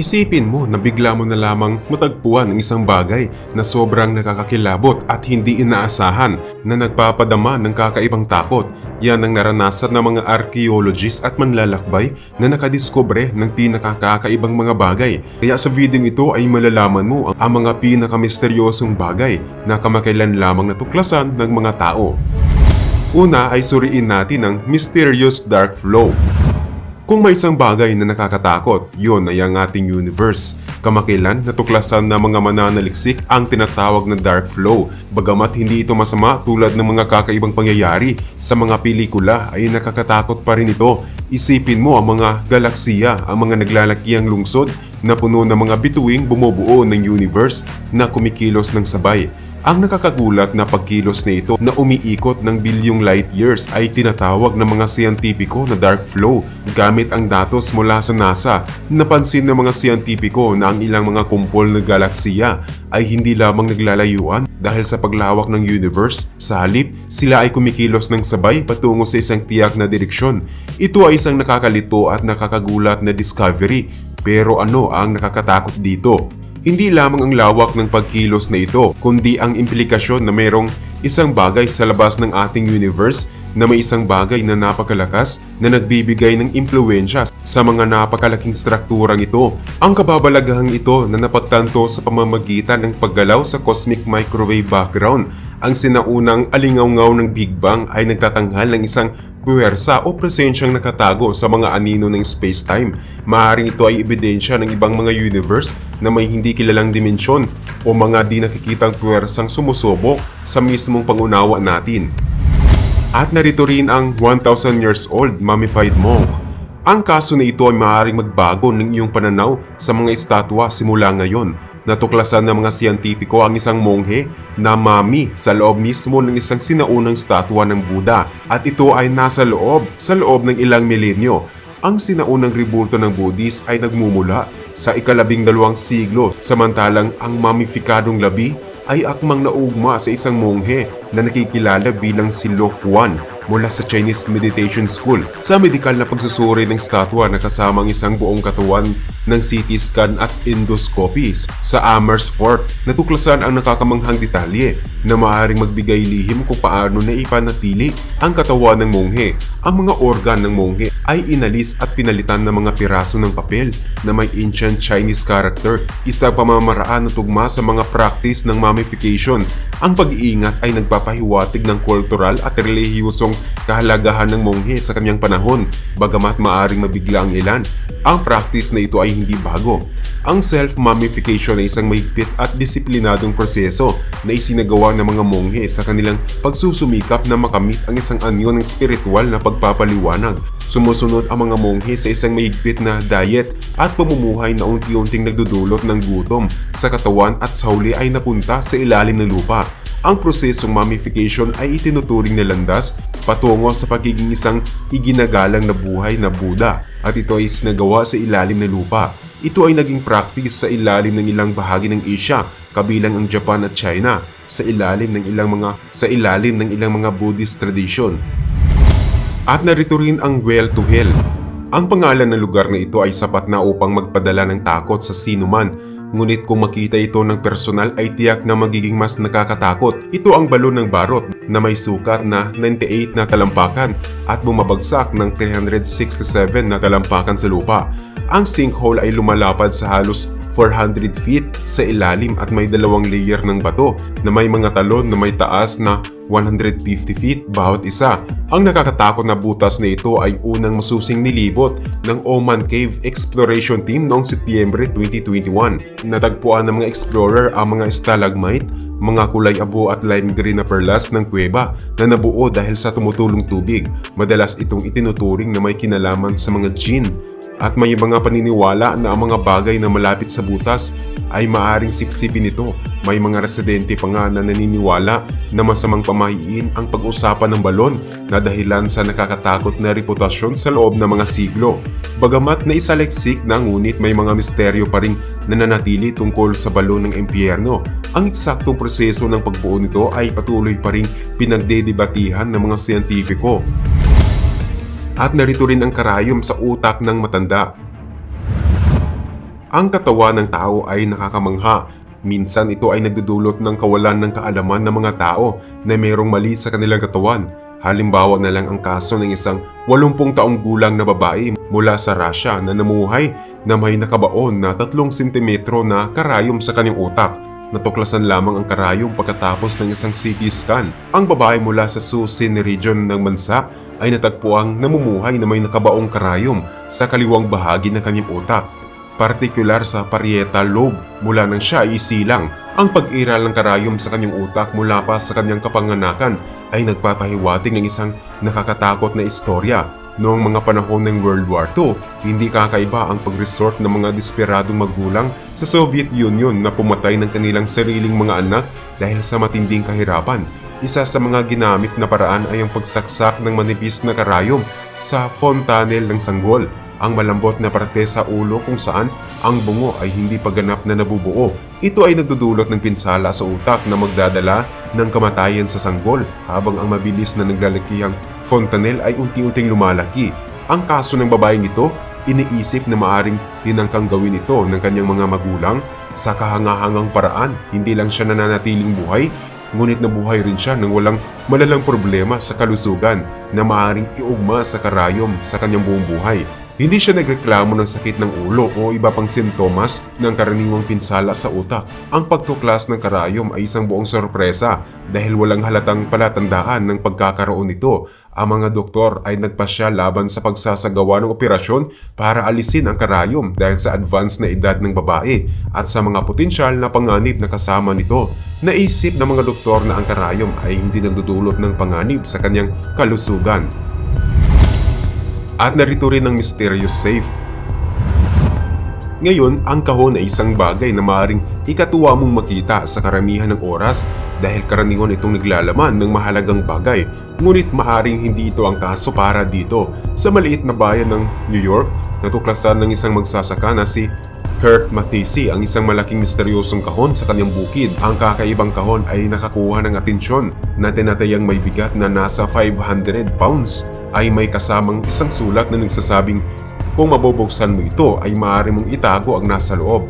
Isipin mo na bigla mo na lamang matagpuan ng isang bagay na sobrang nakakakilabot at hindi inaasahan na nagpapadama ng kakaibang takot. Yan ang naranasan ng mga archaeologists at manlalakbay na nakadiskubre ng pinakakakaibang mga bagay. Kaya sa video ito ay malalaman mo ang, ang mga pinakamisteryosong bagay na kamakailan lamang natuklasan ng mga tao. Una ay suriin natin ang mysterious dark flow. Kung may isang bagay na nakakatakot, yun ay ang ating universe. Kamakilan, natuklasan na mga mananaliksik ang tinatawag na dark flow. Bagamat hindi ito masama tulad ng mga kakaibang pangyayari sa mga pelikula ay nakakatakot pa rin ito. Isipin mo ang mga galaksiya, ang mga naglalakiang lungsod na puno ng mga bituing bumubuo ng universe na kumikilos ng sabay. Ang nakakagulat na pagkilos na ito na umiikot ng bilyong light years ay tinatawag ng mga siyentipiko na dark flow gamit ang datos mula sa NASA. Napansin ng mga siyentipiko na ang ilang mga kumpol na galaksiya ay hindi lamang naglalayuan dahil sa paglawak ng universe. Sa halip, sila ay kumikilos ng sabay patungo sa isang tiyak na direksyon. Ito ay isang nakakalito at nakakagulat na discovery. Pero ano ang nakakatakot dito? Hindi lamang ang lawak ng pagkilos na ito, kundi ang implikasyon na mayroong isang bagay sa labas ng ating universe na may isang bagay na napakalakas na nagbibigay ng impluensya sa mga napakalaking strukturang ito. Ang kababalagahang ito na napagtanto sa pamamagitan ng paggalaw sa cosmic microwave background. Ang sinaunang alingaw-ngaw ng Big Bang ay nagtatanghal ng isang puwersa o presensyang nakatago sa mga anino ng space-time. Maaaring ito ay ebidensya ng ibang mga universe na may hindi kilalang dimensyon o mga di nakikitang puwersang sumusubok sa mismong pangunawa natin. At narito rin ang 1,000 years old mummified monk. Ang kaso na ito ay maaaring magbago ng iyong pananaw sa mga estatwa simula ngayon. Natuklasan ng mga siyentipiko ang isang monghe na mami sa loob mismo ng isang sinaunang statwa ng Buddha at ito ay nasa loob sa loob ng ilang milenyo. Ang sinaunang rebulto ng Buddhist ay nagmumula sa ikalabing dalawang siglo samantalang ang mamifikadong labi ay akmang naugma sa isang monghe na nakikilala bilang si Lo Kuan mula sa Chinese Meditation School. Sa medikal na pagsusuri ng statwa na kasama ang isang buong katawan ng CT scan at endoscopy sa Amherst Fort, natuklasan ang nakakamanghang detalye na maaaring magbigay lihim kung paano na ipanatili ang katawan ng monghe. Ang mga organ ng monghe ay inalis at pinalitan ng mga piraso ng papel na may ancient Chinese character, isang pamamaraan na tugma sa mga practice ng mummification. Ang pag-iingat ay nagpapahiwatig ng kultural at relihiyosong kahalagahan ng monghe sa kanyang panahon, bagamat maaring mabigla ang ilan. Ang practice na ito ay hindi bago. Ang self-mummification ay isang mahigpit at disiplinadong proseso na isinagawa ng mga monghe sa kanilang pagsusumikap na makamit ang isang anyo ng spiritual na pagpapaliwanag. Sumusunod ang mga monghe sa isang mahigpit na diet at pamumuhay na unti-unting nagdudulot ng gutom sa katawan at sa huli ay napunta sa ilalim ng lupa. Ang prosesong mummification ay itinuturing na landas patungo sa pagiging isang iginagalang na buhay na Buddha at ito ay sinagawa sa ilalim ng lupa. Ito ay naging practice sa ilalim ng ilang bahagi ng Asia, kabilang ang Japan at China, sa ilalim ng ilang mga sa ilalim ng ilang mga Buddhist tradition. At narito rin ang Well to Hell. Ang pangalan ng lugar na ito ay sapat na upang magpadala ng takot sa sinuman Ngunit kung makita ito ng personal ay tiyak na magiging mas nakakatakot. Ito ang balon ng barot na may sukat na 98 na talampakan at bumabagsak ng 367 na talampakan sa lupa. Ang sinkhole ay lumalapad sa halos 400 feet sa ilalim at may dalawang layer ng bato na may mga talon na may taas na 150 feet bawat isa. Ang nakakatakot na butas na ito ay unang masusing nilibot ng Oman Cave Exploration Team noong Setyembre 2021. Natagpuan ng mga explorer ang mga stalagmite, mga kulay abo at lime green na perlas ng kuweba na nabuo dahil sa tumutulong tubig. Madalas itong itinuturing na may kinalaman sa mga jinn at may mga paniniwala na ang mga bagay na malapit sa butas ay maaring sipsipin ito. May mga residente pa nga na naniniwala na masamang pamahiin ang pag-usapan ng balon na dahilan sa nakakatakot na reputasyon sa loob ng mga siglo. Bagamat na isaleksik na ngunit may mga misteryo pa rin nananatili tungkol sa balon ng impyerno. Ang eksaktong proseso ng pagbuo nito ay patuloy pa rin pinagdedebatihan ng mga siyentipiko. At narito rin ang karayom sa utak ng matanda. Ang katawan ng tao ay nakakamangha. Minsan ito ay nagdudulot ng kawalan ng kaalaman ng mga tao na mayroong mali sa kanilang katawan. Halimbawa na lang ang kaso ng isang 80 taong gulang na babae mula sa Russia na namuhay na may nakabaon na 3 sentimetro na karayom sa kanyang utak. Natuklasan lamang ang karayom pagkatapos ng isang CT scan. Ang babae mula sa Susin region ng bansa ay natagpuang namumuhay na may nakabaong karayom sa kaliwang bahagi ng kanyang utak. Partikular sa parietal lobe mula nang siya ay isilang. Ang pag-iral ng karayom sa kanyang utak mula pa sa kanyang kapanganakan ay nagpapahiwatig ng isang nakakatakot na istorya. Noong mga panahon ng World War II, hindi kakaiba ang pag-resort ng mga desperadong magulang sa Soviet Union na pumatay ng kanilang sariling mga anak dahil sa matinding kahirapan. Isa sa mga ginamit na paraan ay ang pagsaksak ng manipis na karayom sa fontanel ng sanggol, ang malambot na parte sa ulo kung saan ang bungo ay hindi pa ganap na nabubuo. Ito ay nagdudulot ng pinsala sa utak na magdadala ng kamatayan sa sanggol habang ang mabilis na naglalakihang fontanel ay unti-unting lumalaki. Ang kaso ng babaeng ito, iniisip na maaring tinangkang gawin ito ng kanyang mga magulang sa kahangahangang paraan. Hindi lang siya nananatiling buhay, ngunit nabuhay rin siya ng walang malalang problema sa kalusugan na maaring iugma sa karayom sa kanyang buong buhay. Hindi siya nagreklamo ng sakit ng ulo o iba pang sintomas ng karaniwang pinsala sa utak. Ang pagtuklas ng karayom ay isang buong sorpresa dahil walang halatang palatandaan ng pagkakaroon nito. Ang mga doktor ay nagpasya laban sa pagsasagawa ng operasyon para alisin ang karayom dahil sa advance na edad ng babae at sa mga potensyal na panganib na kasama nito. Naisip ng mga doktor na ang karayom ay hindi nagdudulot ng panganib sa kanyang kalusugan. At narito rin ang mysterious safe. Ngayon, ang kahon ay isang bagay na maaaring ikatuwa mong makita sa karamihan ng oras dahil karaniwan itong naglalaman ng mahalagang bagay. Ngunit maaaring hindi ito ang kaso para dito. Sa maliit na bayan ng New York, natuklasan ng isang magsasaka na si Kurt Mathisi ang isang malaking misteryosong kahon sa kanyang bukid. Ang kakaibang kahon ay nakakuha ng atensyon na tinatayang may bigat na nasa 500 pounds ay may kasamang isang sulat na nagsasabing kung mabubuksan mo ito ay maaari mong itago ang nasa loob.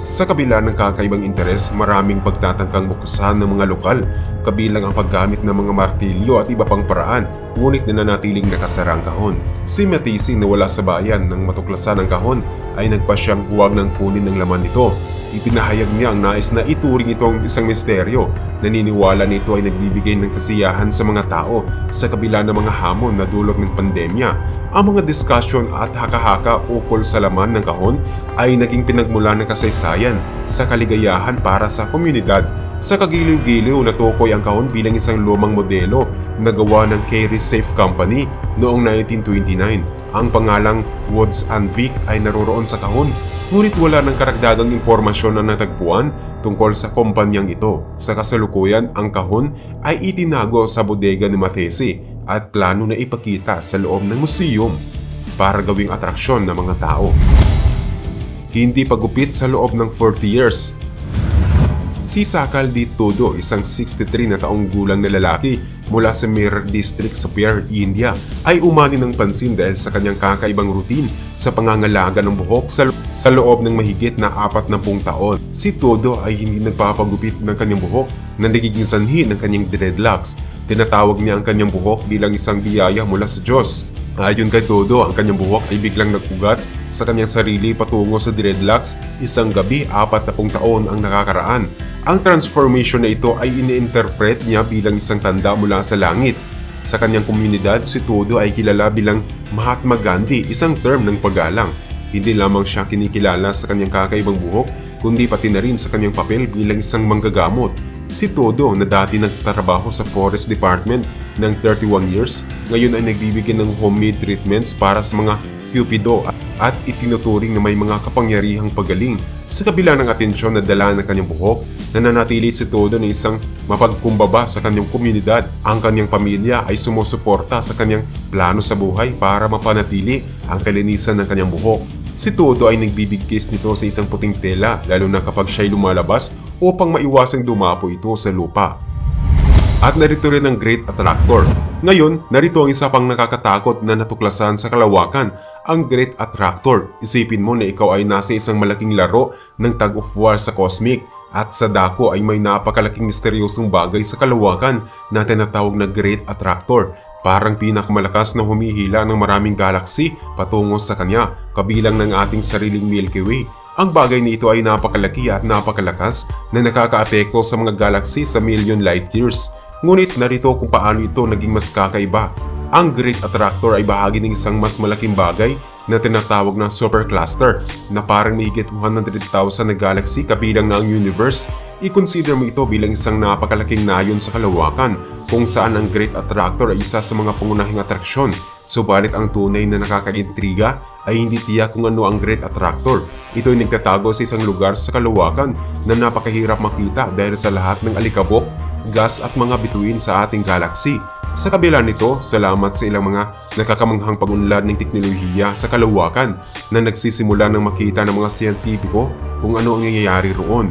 Sa kabila ng kakaibang interes, maraming pagtatangkang buksan ng mga lokal, kabilang ang paggamit ng mga martilyo at iba pang paraan, ngunit nananatiling nakasara ang kahon. Si Matisi na wala sa bayan nang matuklasan ang kahon ay nagpasyang huwag ng kunin ng laman nito. Ipinahayag niya ang nais na ituring itong isang misteryo. Naniniwala nito ay nagbibigay ng kasiyahan sa mga tao sa kabila ng mga hamon na dulot ng pandemya. Ang mga diskusyon at haka-haka ukol sa laman ng kahon ay naging pinagmula ng kasaysayan sa kaligayahan para sa komunidad. Sa kagiliw-giliw natukoy ang kahon bilang isang lumang modelo na gawa ng Carey Safe Company noong 1929. Ang pangalang Woods and Vic ay naroroon sa kahon Ngunit wala ng karagdagang impormasyon na natagpuan tungkol sa kumpanyang ito. Sa kasalukuyan, ang kahon ay itinago sa bodega ni Mathesi at plano na ipakita sa loob ng museum para gawing atraksyon ng mga tao. Hindi pagupit sa loob ng 40 years. Si Sakal Di Todo, isang 63 na taong gulang na lalaki mula sa Mir District sa Pierre, India, ay umani ng pansin dahil sa kanyang kakaibang routine sa pangangalaga ng buhok sa, sa loob ng mahigit na apat na pung taon. Si Todo ay hindi nagpapagupit ng kanyang buhok na nagiging sanhi ng kanyang dreadlocks. Tinatawag niya ang kanyang buhok bilang isang biyaya mula sa Diyos. Ayon kay Todo, ang kanyang buhok ay biglang nagpugat sa kanyang sarili patungo sa dreadlocks isang gabi apat na taon ang nakakaraan. Ang transformation na ito ay ini-interpret niya bilang isang tanda mula sa langit. Sa kanyang komunidad, si Todo ay kilala bilang Mahatma Gandhi, isang term ng paggalang. Hindi lamang siya kinikilala sa kanyang kakaibang buhok, kundi pati na rin sa kanyang papel bilang isang manggagamot. Si Todo na dati nagtatrabaho sa Forest Department ng 31 years, ngayon ay nagbibigay ng homemade treatments para sa mga Cupido at itinuturing na may mga kapangyarihang pagaling. Sa kabila ng atensyon na dala ng kanyang buhok, nananatili si Todo na isang mapagkumbaba sa kanyang komunidad. Ang kanyang pamilya ay sumusuporta sa kanyang plano sa buhay para mapanatili ang kalinisan ng kanyang buhok. Si Todo ay nagbibigkis nito sa isang puting tela lalo na kapag siya'y lumalabas upang maiwasang dumapo ito sa lupa. At narito rin ang Great Attractor. Ngayon, narito ang isa pang nakakatakot na natuklasan sa kalawakan, ang Great Attractor. Isipin mo na ikaw ay nasa isang malaking laro ng tag of war sa cosmic at sa dako ay may napakalaking misteryosong bagay sa kalawakan na tinatawag na Great Attractor. Parang pinakamalakas na humihila ng maraming galaxy patungo sa kanya, kabilang ng ating sariling Milky Way. Ang bagay na ito ay napakalaki at napakalakas na nakakaapekto sa mga galaxy sa million light years. Ngunit narito kung paano ito naging mas kakaiba. Ang Great Attractor ay bahagi ng isang mas malaking bagay na tinatawag na supercluster na parang mahigit 100,000 na galaxy kabilang na ang universe. I-consider mo ito bilang isang napakalaking nayon sa kalawakan kung saan ang Great Attractor ay isa sa mga pangunahing atraksyon. Subalit ang tunay na nakakaintriga ay hindi tiyak kung ano ang Great Attractor. Ito ay nagtatago sa isang lugar sa kalawakan na napakahirap makita dahil sa lahat ng alikabok, gas at mga bituin sa ating galaxy. Sa kabila nito, salamat sa ilang mga nakakamanghang pagunlad ng teknolohiya sa kalawakan na nagsisimula ng makita ng mga siyentipiko kung ano ang nangyayari roon.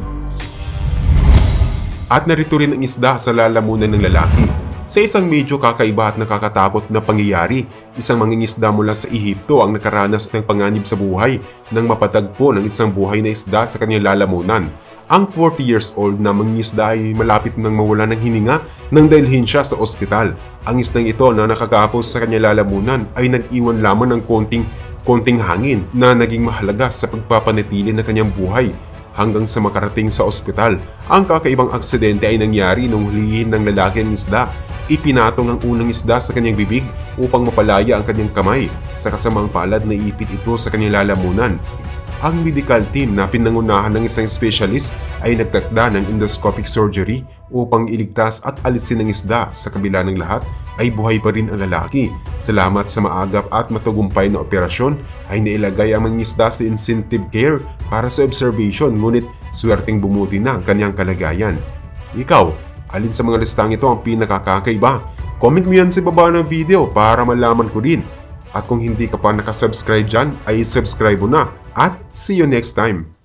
At narito rin ang isda sa lalamunan ng lalaki. Sa isang medyo kakaiba at nakakatakot na pangyayari, isang mangingisda mula sa Ehipto ang nakaranas ng panganib sa buhay nang mapatagpo ng isang buhay na isda sa kanyang lalamunan. Ang 40 years old na mangingisda ay malapit nang mawala ng hininga nang dalhin siya sa ospital. Ang isdang ito na nakakapos sa kanyang lalamunan ay nag-iwan lamang ng konting konting hangin na naging mahalaga sa pagpapanatili ng kanyang buhay hanggang sa makarating sa ospital. Ang kakaibang aksidente ay nangyari nung hulihin ng lalaki ang isda. Ipinatong ang unang isda sa kanyang bibig upang mapalaya ang kanyang kamay. Sa kasamang palad na ipit ito sa kanyang lalamunan. Ang medical team na pinangunahan ng isang specialist ay nagtakda ng endoscopic surgery upang iligtas at alisin ang isda. Sa kabila ng lahat ay buhay pa rin ang lalaki. Salamat sa maagap at matagumpay na operasyon ay nailagay ang mga isda sa intensive care para sa observation ngunit swerteng bumuti na ang kanyang kalagayan. Ikaw, alin sa mga listang ito ang pinakakakaiba? Comment mo yan sa baba ng video para malaman ko din. At kung hindi ka pa nakasubscribe dyan, ay subscribe mo na. At see you next time!